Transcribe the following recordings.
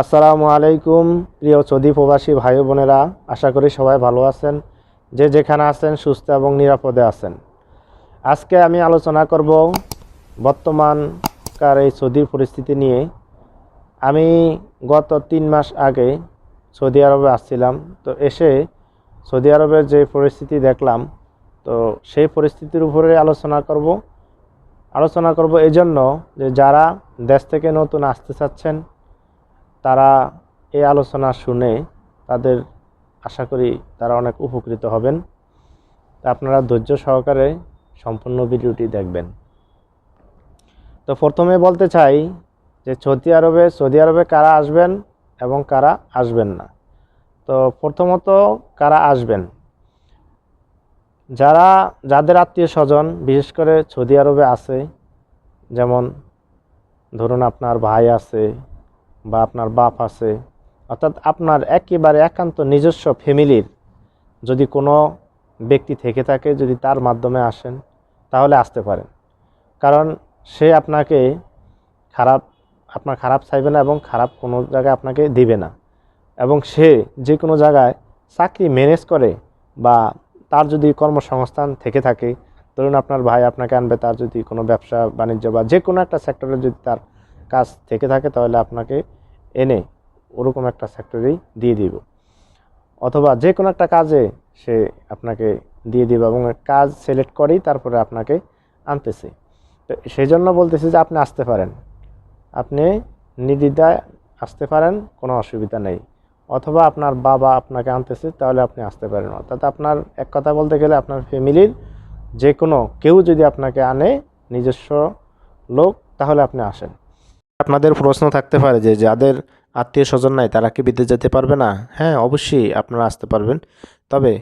আসসালামু আলাইকুম, প্রিয় সৌদি প্রবাসী ভাই বোনেরা। আশা করি সবাই ভালো আছেন, যে যেখানে আছেন সুস্থ এবং নিরাপদে আছেন। আজকে আমি আলোচনা করব বর্তমানকার এই সৌদির পরিস্থিতি নিয়ে। আমি গত তিন মাস আগে সৌদি আরবে আসছিলাম, তো এসে সৌদি আরবের যে পরিস্থিতি দেখলাম, তো সেই পরিস্থিতির উপরে আলোচনা করব। আলোচনা করব এই জন্য যে যারা দেশ থেকে নতুন আসতে চাচ্ছেন তারা এই আলোচনা শুনে তাদের আশা করি তারা অনেক উপকৃত হবেন। তা আপনারা ধৈর্য সহকারে সম্পূর্ণ ভিডিওটি দেখবেন। তো প্রথমে বলতে চাই যে সৌদি আরবে সৌদি আরবে কারা আসবেন এবং কারা আসবেন না? তো প্রথমত কারা আসবেন? যারা, যাদের আত্মীয় স্বজন, বিশেষ করে সৌদি আরবে আছে, যেমন ধরুন আপনার ভাই আছে বা আপনার বাপ আছে, অর্থাৎ আপনার একেবারে একান্ত নিজস্ব ফ্যামিলির যদি কোনো ব্যক্তি থেকে থাকে, যদি তার মাধ্যমে আসেন, তাহলে আসতে পারেন। কারণ সে আপনাকে খারাপ, আপনার খারাপ চাইবে না এবং খারাপ কোনো জায়গায় আপনাকে দিবে না। এবং সে যে কোনো জায়গায় চাকরি ম্যানেজ করে বা তার যদি কর্মসংস্থান থেকে থাকে, ধরুন আপনার ভাই আপনাকে আনবে, তার যদি কোনো ব্যবসা, বাণিজ্য বা যে কোনো একটা সেক্টরে যদি তার কাজ থেকে থাকে, তাহলে আপনাকে এনে ওরকম একটা সেক্টরেই দিয়ে দিব। অথবা যে কোনো একটা কাজে সে আপনাকে দিয়ে দিবে এবং কাজ সিলেক্ট করেই তারপরে আপনাকে আনতেছে। তো সেই জন্য বলতেছি যে আপনি আসতে পারেন। আপনি নির্দ্বিধায় আসতে পারেন, কোনো অসুবিধা নেই। অথবা আপনার বাবা আপনাকে আনতেছে, তাহলে আপনি আসতে পারেন। অর্থাৎ আপনার এক কথা বলতে গেলে আপনার ফ্যামিলির যে কোনো, কেউ যদি আপনাকে আনে নিজস্ব লোক, তাহলে আপনি আসেন। আপনাদের প্রশ্ন থাকতে পারে যে যাদের আত্মীয় স্বজন নাই, তারা কি বিদেশ যেতে পারবে না? হ্যাঁ অবশ্যই আপনারা আসতে পারবেন। তবে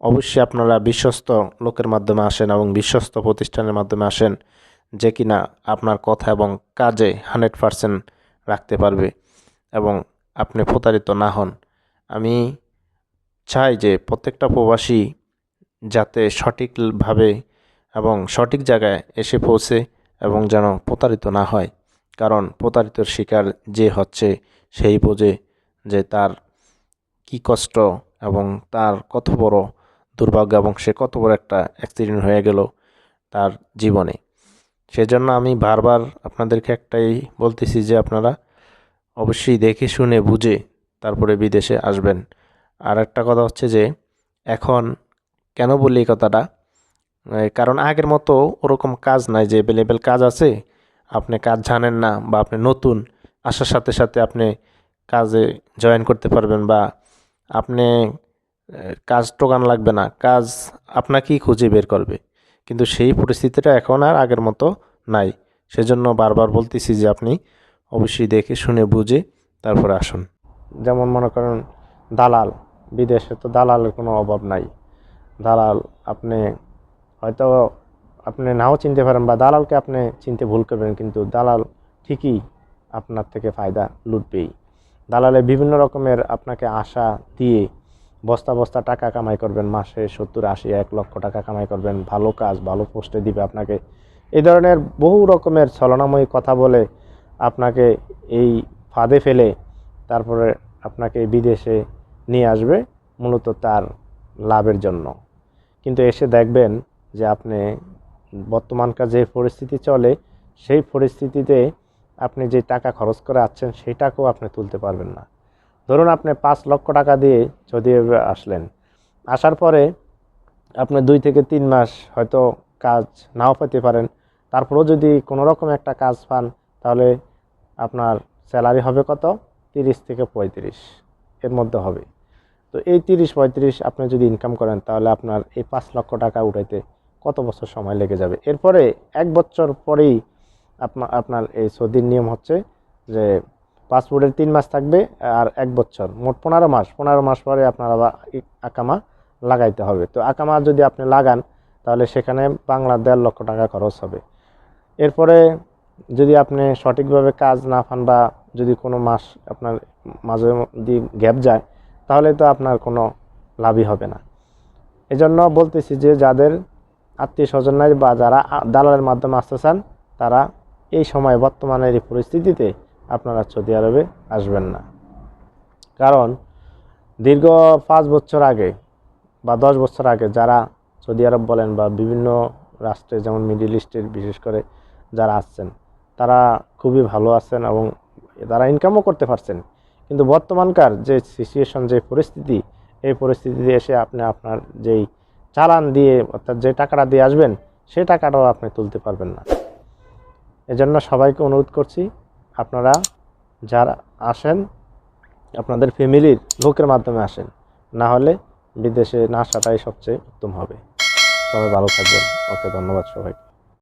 অবশ্যই আপনারা বিশ্বস্ত লোকের মাধ্যমে আসেন এবং বিশ্বস্ত প্রতিষ্ঠানের মাধ্যমে আসেন যে কিনা আপনার কথা এবং কাজে হান্ড্রেড পারসেন্ট রাখতে পারবে এবং আপনি প্রতারিত না হন। আমি চাই যে প্রত্যেকটা প্রবাসী যাতে সঠিকভাবে এবং সঠিক জায়গায় এসে পৌঁছে এবং যেন প্রতারিত না হয়। কারণ প্রতারিতর শিকার যে হচ্ছে সেই বোঝে যে তার কি কষ্ট এবং তার কত বড় দুর্ভাগ্য এবং সে কত বড় একটা অ্যাক্সিডেন্ট হয়ে গেল তার জীবনে। সেজন্য আমি বারবার আপনাদেরকে একটাই বলতেছি যে আপনারা অবশ্যই দেখে শুনে বুঝে তারপরে বিদেশে আসবেন। আর একটা কথা হচ্ছে যে এখন কেন বলি এই কথাটা? কারণ আগের মতো ওরকম কাজ নাই, যে অ্যাভেলেবেল কাজ আছে আপনি কাজ জানেন না বা আপনি নতুন, আসার সাথে সাথে আপনি কাজে জয়েন করতে পারবেন বা আপনি কাজ টোকান লাগবে না, কাজ আপনাকেই খুঁজে বের করবে। কিন্তু সেই পরিস্থিতিটা এখন আর আগের মতো নাই। সেজন্য বারবার বলতেছি যে আপনি অবশ্যই দেখে শুনে বুঝে তারপরে আসুন। যেমন মনে করেন দালাল, বিদেশে তো দালালের কোনো অভাব নাই। দালাল আপনি হয়তো আপনি নাও চিনতে পারেন বা দালালকে আপনি চিনতে ভুল করবেন, কিন্তু দালাল ঠিকই আপনার থেকে ফায়দা লুটবেই। দালালে বিভিন্ন রকমের আপনাকে আশা দিয়ে বস্তা বস্তা টাকা কামাই করবেন, মাসে সত্তর, আশি, এক লক্ষ টাকা কামাই করবেন, ভালো কাজ, ভালো পোস্টে দিবে আপনাকে। এই ধরনের বহু রকমের ছলনাময়ী কথা বলে আপনাকে এই ফাঁদে ফেলে তারপরে আপনাকে বিদেশে নিয়ে আসবে মূলত তার লাভের জন্য। কিন্তু এসে দেখবেন যে আপনি বর্তমানকার যে পরিস্থিতি চলে, সেই পরিস্থিতিতে আপনি যে টাকা খরচ করে আসছেন, সেই টাকাও আপনি তুলতে পারবেন না। ধরুন আপনি পাঁচ লক্ষ টাকা দিয়ে আরবে আসলেন, আসার পরে আপনি দুই থেকে তিন মাস হয়তো কাজ নাও পেতে পারেন। তারপরেও যদি কোনো রকম একটা কাজ পান, তাহলে আপনার স্যালারি হবে কত? তিরিশ থেকে পঁয়ত্রিশ এর মধ্যে হবে। তো এই তিরিশ পঁয়ত্রিশ আপনি যদি ইনকাম করেন, তাহলে আপনার এই পাঁচ লক্ষ টাকা উঠাইতে কত বছর সময় লেগে যাবে? এরপরে এক বছর পরেই আপনার আপনার এই সৌদির নিয়ম হচ্ছে যে পাসপোর্টের তিন মাস থাকবে আর এক বছর, মোট পনেরো মাস। পনেরো মাস পরে আপনার আবার আকামা লাগাইতে হবে। তো আকামা যদি আপনি লাগান, তাহলে সেখানে বাংলা দেড় লক্ষ টাকা খরচ হবে। এরপরে যদি আপনি সঠিকভাবে কাজ না পান বা যদি কোনো মাস আপনার মাঝে দিয়ে গ্যাপ যায়, তাহলে তো আপনার কোনো লাভই হবে না। এজন্য বলতেছি যে যাদের আত্মীয় স্বজন নাই বা যারা দালালের মাধ্যমে আসতে চান, তারা এই সময় বর্তমানের এই পরিস্থিতিতে আপনারা সৌদি আরবে আসবেন না। কারণ দীর্ঘ পাঁচ বছর আগে বা দশ বছর আগে যারা সৌদি আরব বলেন বা বিভিন্ন রাষ্ট্রে, যেমন মিডিল ইস্টের বিশেষ করে যারা আসছেন, তারা খুবই ভালো আছেন এবং তারা ইনকামও করতে পারছেন। কিন্তু বর্তমানকার যে সিচুয়েশন যে পরিস্থিতি, এই পরিস্থিতিতে এসে আপনি আপনার যেই চালান দিয়ে, অর্থাৎ যে টাকাটা দিয়ে আসবেন, সে টাকাটাও আপনি তুলতে পারবেন না। এজন্য সবাইকে অনুরোধ করছি, আপনারা যারা আসেন, আপনাদের ফ্যামিলির লোকের মাধ্যমে আসেন, না হলে বিদেশে না আসাটাই সবচেয়ে উত্তম হবে। সবাই ভালো থাকবেন। ওকে, ধন্যবাদ সবাইকে।